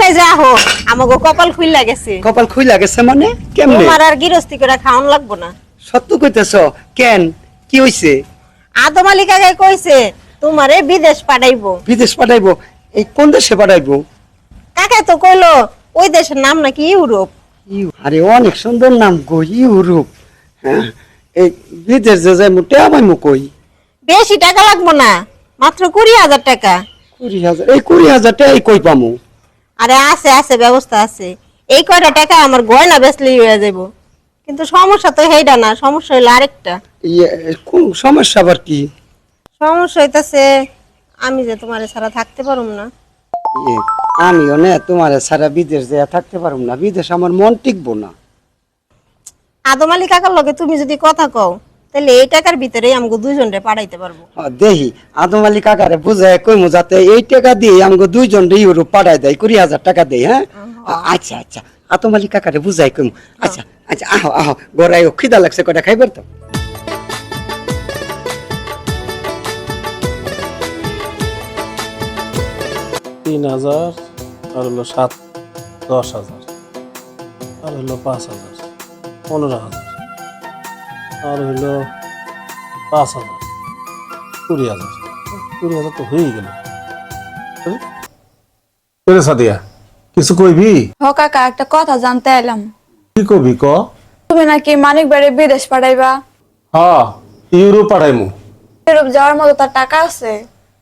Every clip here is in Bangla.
যা আমাকে কপাল খুইলা গেছে। কপাল খুইলা গেছে মানে? কেমনে? তোমার আর গৃহস্থী করে খাওয়ান লাগবো না। সত্য কইতেছ? কেন? কি হইছে? আদম আলী কাকা কইছে তোমারে বিদেশ পাঠাইবো। বিদেশ পাঠাইবো? এই কোন দেশে পাঠাইবো? কাকা তো কইলো ওই দেশের নাম নাকি ইউরোপ। ইউ আরে অনেক সুন্দর নাম গো ইউরোপ। হ্যাঁ? এই বিদেশ যে যাই মোটে আমায় মু কই? বেশি টাকা লাগবো না মাত্র কুড়ি হাজার টাকা। কুড়ি হাজার এই কুড়ি হাজার টাকা কই পামু? আরে আছে আছে ব্যবস্থা আছে। এই কয়টা টাকা আমার গয়না বেচলেই হয়ে যাব। কিন্তু সমস্যা তো সেইটা না সমস্যা হইল আরেকটা। ইয়ে কোন সমস্যা আবার কি? সমস্যা হইতাছে আমি যে তোমার ছাড়া থাকতে পারুম না। ইয়ে আমিও না তোমার সারা বিদেশ যায় থাকতে পারব না। বিদেশ আমার মন টিকবো না। আদম আলী কাকার লগে তুমি যদি কথা কও তাহলে এই টাকার ভিতরেই আমাকে দুইজনরে পাঠাইতে পারব। হ, দেহি আদম আলী কাকারে বুঝায় কইমু যাতে এই টাকা দিয়ে আমাকে দুইজন রে ইউরোপ পাঠাই দেয় কুড়ি হাজার টাকা দেয় হ্যাঁ? আচ্ছা আচ্ছা। আদম আলী কাকারে বুঝাই কইমু। আচ্ছা আচ্ছা আহ আহ গড়াই খিদা লাগছে কটা খাইবার তো? তিন হাজার আর হলো সাত দশ হাজার আর হলো পাঁচ হাজার পনেরো হাজার। আর হলো পাঁচ হাজার কুড়ি হাজার। কুড়ি হাজার তো হয়েই গেল। এরে সাদিয়া কিছু কইবি? হ কাকা একটা কথা জানতে এলাম কি কবি ক? তুমি নাকি মানিক বাড়ি বিদেশ পাঠাইবা? হ্যাঁ ইউরোপ পাঠাইমু। ইউরোপ যাওয়ার মতো তার টাকা আছে?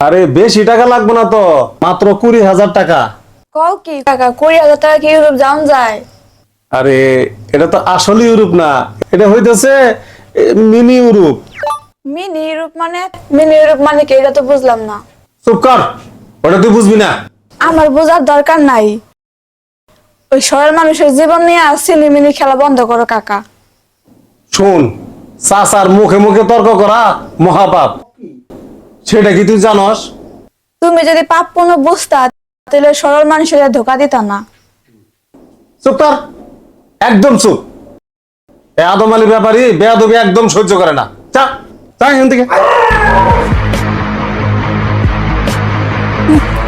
আরে বেশি টাকা লাগবে না তো মাত্র কুড়ি হাজার টাকা। কও কি কাকা কুড়ি হাজার টাকা কি ইউরোপ যাওয়া যায়? আরে এটা তো আসলে ইউরোপ না এটা হইতেছে মিনি ইউরোপ মিনি ইউরোপ মানে? মিনি ইউরোপ মানে কি? এটা তো বুঝলাম না। চুপ কর ওটা তুই বুঝবি না। আমার বোঝার দরকার নাই। ওই শহরের মানুষের জীবন নিয়ে সিনেমিনি খেলা বন্ধ করো কাকা। শোন চাচার মুখে মুখে তর্ক করা মহাপাপ। সেটা কি তুই জানস? তুমি যদি পাপ পূর্ণ বুঝতা তাহলে সরল মানুষের ধোকা দিত না। চুপ কর একদম চুপ। এ আদম আলী ব্যাপারী বেয়াদবি একদম সহ্য করে না। চা চা এখান থেকে।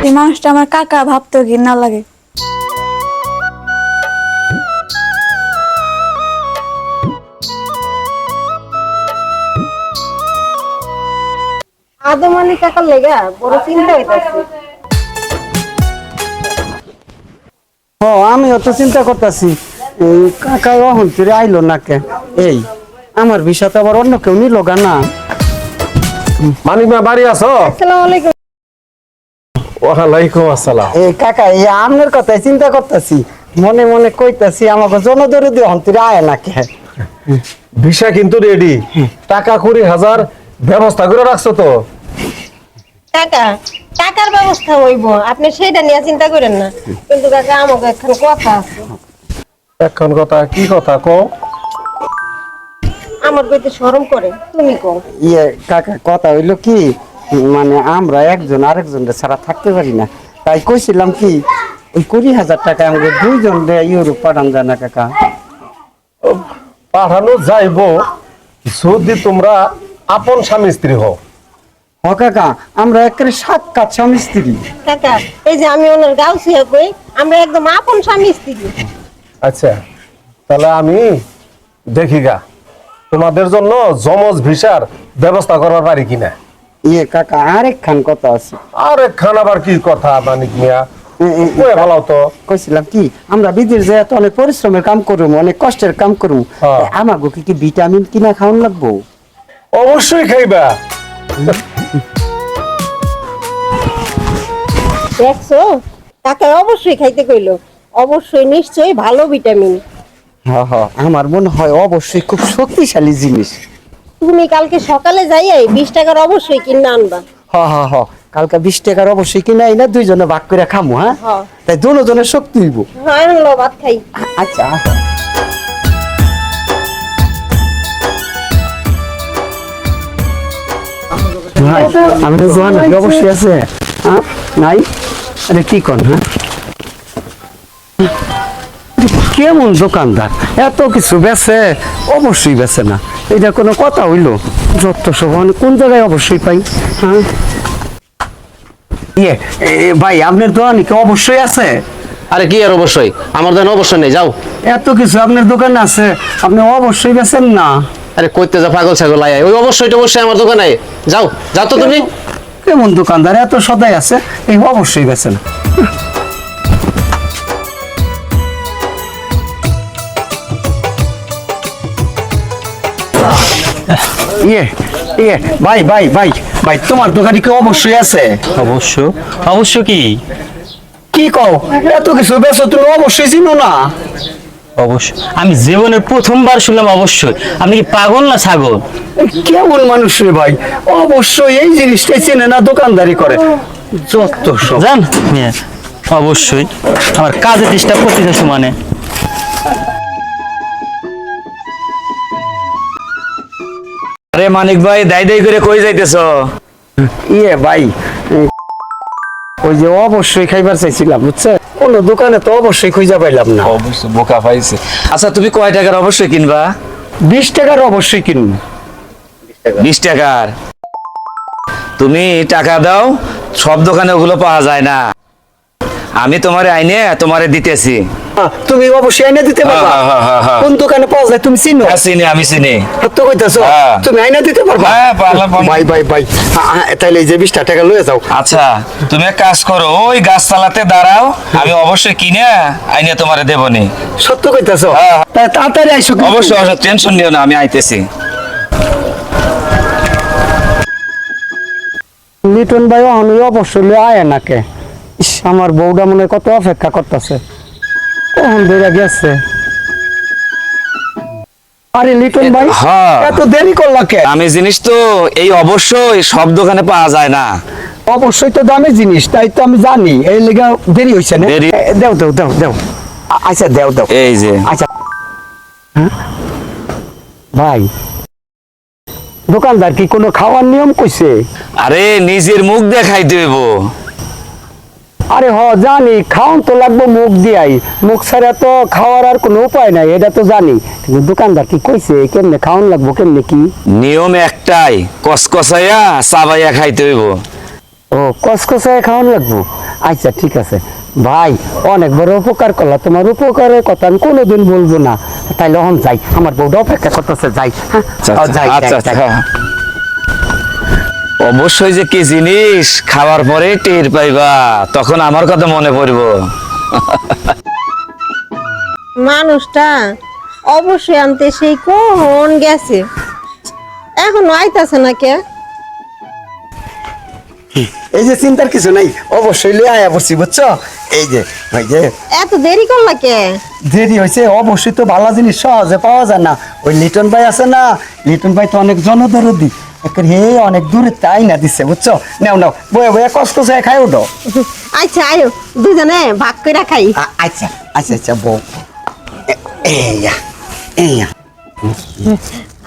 এই মানুষটা আমার কাকা ভাবতে ঘৃণা লাগে। আদম আলী কাকার লেগা বড় চিন্তা হইতাছে। ও আমিও তো চিন্তা করতেছি। এই অহন ফিরে আইলো না কে এই আমার বিষয়টা আবার অন্য কেউ নিল গা না। মানিক মা বাড়ি আছো? আসসালামু আলাইকুম। ওয়ালাইকুম আসসালাম। এই কাকা এই আমনের কথাই চিন্তা করতেছি। মনে মনে কইতাছি আমাকে জনদরদি অহন ফিরে আয় না কে ভিসা কিন্তু রেডি টাকা কুড়ি হাজার ব্যবস্থা করে রাখছো তো? টাকা টাকার ব্যবস্থা হইব। আপনি সেটা নিয়ে চিন্তা করেন না। কিন্তু কাকা আমাকে এখন কথা আছে। এখন কথা কি কথা কো আমার কইতে শরম করে তুমি কও? ইয়ে কাকা কথা হইল কি মানে আমরা একজন আরেকজন ছাড়া থাকতে পারি না। তাই কইছিলাম কি ওই কুড়ি হাজার টাকা আমাকে দুইজন রে ইউরোপ পাঠান যায় না কাকা। পাঠানো যাইবো যদি তোমরা আপন স্বামী স্ত্রী হও। হ কাকা আমরা একেবারে সাক্ষাৎ স্বামী স্ত্রী। কাকা এই যে আমি ওনার গাও শুয়ে কই আমরা একদম আপন স্বামী স্ত্রী। আচ্ছা তাহলে আমি দেখি গা তোমাদের জন্য জমজ ভিসার ব্যবস্থা করবার পারি কিনা? ইয়ে কাকা আরেক খান কথা আছে। আরেক একখান আবার কি কথা মানিক মিয়া? এ- এ- ভালো তো। কইছিলাম কি আমরা বিদেশ যাই তো অনেক পরিশ্রমের কাম করুম অনেক কষ্টের কাম করুম। হ্যাঁ। কি কি ভিটামিন কিনা খাওয়ান লাগবো? অবশ্যই খাইবা। দেখছ? কাকা অবশ্যই খাইতে কইলো। অবশ্যই নিশ্চয়ই ভালো ভিটামিন হ্যাঁ হ্যাঁ আমার মনে হয় অবশ্যই খুব শক্তিশালী জিনিস। তুমি কালকে সকালে যাইয়াই বিশ টাকার অবশ্যই কিনে আনবা। হ হ হ কালকে বিশ টাকার অবশ্যই কিনা না দুইজনে ভাগ করে খামু হ্যাঁ? হ্যাঁ। তাই দুজনের শক্তি হইব। হ্যাঁ ভাত খাই। আচ্ছা ভাই আমি তো জোয়ান অবশ্যই আছে। হ্যাঁ? নাই? আরে কি কন হ্যাঁ? কেমন দোকানদার? এত কিছু বেচে অবশ্যই বেচে না। এটা কোনো কথা হইল? যত আমি কোন জায়গায় অবশ্যই পাই? হ্যাঁ? ইয়ে ভাই আপনার দোকানে কি অবশ্যই আছে? আরে কি আর অবশ্যই? আমার দোকানে অবশ্যই নেই যাও। এত কিছু আপনার দোকানে আছে আপনি অবশ্যই বেছেন না। আরে কইতে যা পাগল ছাগল আয় ওই অবশ্যই তো অবশ্যই আমার দোকানে। যাও যাও তো তুমি। কেমন দোকানদার এত সদাই আছে এই অবশ্যই বেছেন ইয়ে ইয়ে ভাই ভাই ভাই ভাই তোমার দোকানে কি অবশ্যই আছে? অবশ্য অবশ্য কি? কি কও? এত কিছু বেছো তুমি অবশ্যই চিনো না। অবশ্য আমি জীবনের প্রথমবার শুনলাম অবশ্যই। আপনি কি পাগল না ছাগল? কেমন মানুষ রে ভাই? অবশ্যই এই জিনিসটাই চেনে না দোকানদারি করে। যত সব। জান অবশ্যই। আমার কাজে ডিস্টার্ব করতেছে সমানে। আরে মানিক ভাই দাই দাই করে কই যাইতেছ? ইয়ে ভাই ওই যে অবশ্যই খাইবার চাইছিলাম বুঝছে? কোন দোকানে তো অবশ্যই খুঁজে পাইলাম না। অবশ্যই বোকা পাইছে। আচ্ছা তুমি কয় টাকার অবশ্যই কিনবা? বিশ টাকার অবশ্যই কিনুন বিশ টাকার? তুমি টাকা দাও সব দোকানে ওগুলো পাওয়া যায় না। আমি তোমারে আইনে তোমারে দিতেছি। তুমি অবশ্যই এনে দিতে পারবা। হ্যাঁ, হ্যাঁ, হ্যাঁ, হ্যাঁ। কোন দোকানে পাওয়া যায় তুমি চিনো? হ্যাঁ, চিনি আমি চিনি। সত্য কইতাছো? হ্যাঁ। তুমি আইনা দিতে পারবা? হ্যাঁ, পারলাম। ভাই ভাই ভাই তাইলে এই যে বিশটা টাকা লয়ে যাও। আচ্ছা তুমি এক কাজ করো ওই গাছ চালাতে দাঁড়াও আমি অবশ্যই কিনে আইনে তোমারে দেবনি। সত্য কইতাছো? হ্যাঁ। তাড়াতাড়ি আইসো। অবশ্যই অবশ্যই টেনশন নিও না আমি আইতেছি। লিটন ভাই আমি অবশ্যই আয় নাকে। ইস আমার বউটা মনে কত অপেক্ষা করতেছে। কখন ধরে গেছে? আরে লিটন ভাই হ্যাঁ। এত দেরি করলা কে? আমি জিনিস তো এই অবশ্যই সব দোকানে পাওয়া যায় না। অবশ্যই তো দামি জিনিস তাই তো আমি জানি। এই লেগে দেরি হইছে না? দেও দেও দেও দেও। আচ্ছা দেও দেও। এই যে। আচ্ছা। হ্যাঁ? ভাই দোকানদার কি কোনো খাওয়ার নিয়ম কইছে? আরে নিজের মুখ দেখাই দেব আরে হ জানি খাওয়ান তো লাগবো মুখ দিয়াই। মুখ ছাড়া তো খাওয়ার আর কোনো উপায় নাই এটা তো জানি। কিন্তু দোকানদার কি কইছে কেমনে খাওয়ান লাগবো কেমনে কি? নিয়ম একটাই কসকসাইয়া চাবাইয়া খাইতে হইব। ও কসকসায় খাওয়ান লাগবো? আচ্ছা ঠিক আছে। ভাই অনেক বড় উপকার করলা। তোমার উপকারের কথা আমি কোনোদিন বলব না। তাইলে অহন যাই আমার বউটা অপেক্ষা করতেছে যাই। হ্যাঁ? যাই, যাই, আচ্ছা যাই। আচ্ছা অবশ্যই যে কি জিনিস খাওয়ার পরে টের পাইবা তখন আমার কথা মনে পড়ব। মানুষটা অবশ্যই আনতে সেই কখন গেছে? এখন আইতাছে না কে? এই যে চিন্তার কিছু নাই অবশ্যই লই আয়া পড়ছি বুঝছ? এই যে ভাই যে। এত দেরি করলা কে? দেরি হয়েছে অবশ্যই তো ভালো জিনিস সহজে পাওয়া যায় না। ওই লিটন ভাই আছে না লিটন ভাই তো অনেক জনদরদি। একের হে অনেক দূরে তাই না দিচ্ছে বুঝছ? নাও নাও বয়ে বয়ে কষ্ট খাই ওঠো। আচ্ছা আয়ো দুজনে ভাগ করে খাই। আচ্ছা আচ্ছা আচ্ছা বউ। এইয়া এইয়া।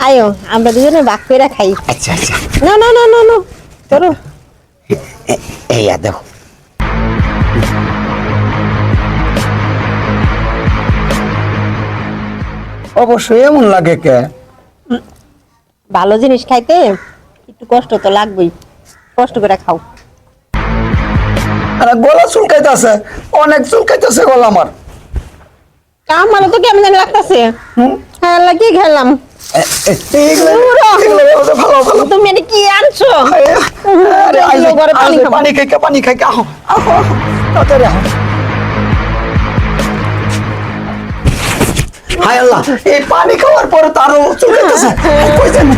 আয়ো আমরা দুজনে ভাগ করে খাই। আচ্ছা আচ্ছা। না না না না না তোর এইয়া দেখো। অবশ্যই এমন লাগে কে? ভালো জিনিস খাইতে একটু কষ্ট তো লাগবেই। কষ্ট করে খাও। আরে গলা চুলকাইতেছে অনেক চুলকাইতেছে গলা আমার। আমার তো কেমন জানি লাগতেছে। হ্যাঁ লাগি খেলাম। তুমি কি আনছো? পানি খাইকে পানি খাইকে আহো আহো, তাড়াতাড়ি আহো। হায় আল্লাহ এই পানি খাওয়ার পরে তারও চলে গেছে। কই যান?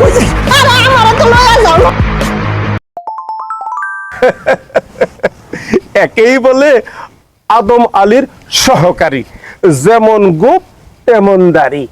কই যান? আরে আমারও তো লয়া যাও একেই বলে আদম আলীর সহকারী যেমন গোপ তেমন দাড়ি।